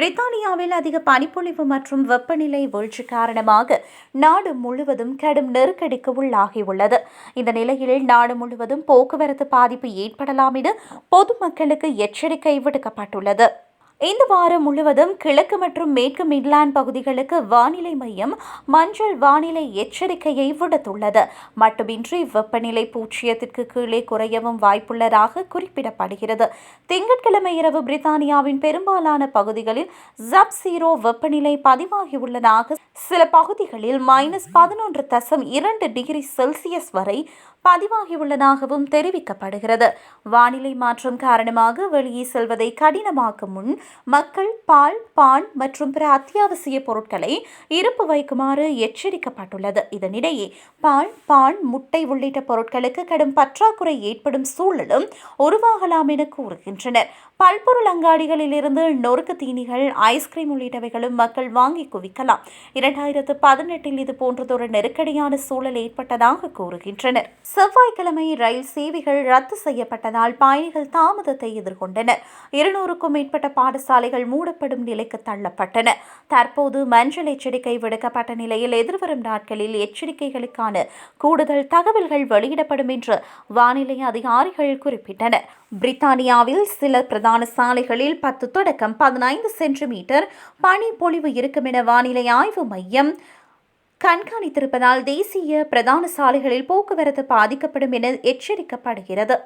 பிரித்தானியாவில் அதிக பனிப்பொழிவு மற்றும் வெப்பநிலை வீழ்ச்சி காரணமாக நாடு முழுவதும் கடும் நெருக்கடிக்கு உள்ளாகியுள்ளது. இந்த நிலையில் நாடு முழுவதும் போக்குவரத்து பாதிப்பு ஏற்படலாம் என பொதுமக்களுக்கு எச்சரிக்கை விடுக்கப்பட்டுள்ளது. இந்த வாரம் முழுவதும் கிழக்கு மற்றும் மேற்கு மிட்லாண்ட் பகுதிகளுக்கு வானிலை மையம் மஞ்சள் வானிலை எச்சரிக்கையை விடுத்துள்ளது. மட்டுமின்றி வெப்பநிலை பூஜ்ஜியத்திற்கு கீழே குறையவும் வாய்ப்புள்ளதாக குறிப்பிடப்படுகிறது. திங்கட்கிழமை இரவு பிரித்தானியாவின் பெரும்பாலான பகுதிகளில் ஜப் சீரோ வெப்பநிலை பதிவாகியுள்ளதாக சில பகுதிகளில் மைனஸ் பதினொன்று தசம் இரண்டு டிகிரி செல்சியஸ் வரை பதிவாகியுள்ளதாகவும் தெரிவிக்கப்படுகிறது. வானிலை மாற்றம் காரணமாக வெளியே செல்வதை கடினமாக்கும் முன் மக்கள் பால் பான் மற்றும் பிற அத்தியாவசிய பொருட்களை இருப்பு வைக்குமாறு எச்சரிக்கப்பட்டுள்ளது. இதனிடையே பால் பான் முட்டை உள்ளிட்ட பொருட்களுக்கு கடும் பற்றாக்குறை ஏற்படும் சூழலும் உருவாகலாம் என கூறுகின்றனர். பல்பொருள் அங்காடிகளில் இருந்து நொறுக்கு தீனிகள் ஐஸ்கிரீம் உள்ளிட்டவைகளும் மக்கள் வாங்கி குவிக்கலாம். இரண்டாயிரத்து பதினெட்டில் இது போன்றதொரு நெருக்கடியான சூழல் ஏற்பட்டதாக கூறுகின்றனர். செவ்வாய்க்கிழமை ரயில் சேவைகள் ரத்து செய்யப்பட்டதால் பயணிகள் தாமதத்தை எதிர்கொண்டனர். இருநூறுக்கும் மேற்பட்ட பாடசாலைகள் மூடப்படும் நிலைக்கு தள்ளப்பட்டன. தற்போது மஞ்சள் எச்சரிக்கை விடுக்கப்பட்ட நிலையில் எதிர்வரும் நாட்களில் எச்சரிக்கைகளுக்கான கூடுதல் தகவல்கள் வெளியிடப்படும் என்று வானிலை அதிகாரிகள் குறிப்பிட்டனர். பிரித்தானியாவில் சில பிரதான சாலைகளில் பத்து தொடக்கம் பதினைந்து சென்டிமீட்டர் பனி பொழிவு இருக்கும் என வானிலை ஆய்வு மையம் கண்காணித்திருப்பதால் தேசிய பிரதான சாலைகளில் போக்குவரத்து பாதிக்கப்படும் என எச்சரிக்கப்படுகிறது.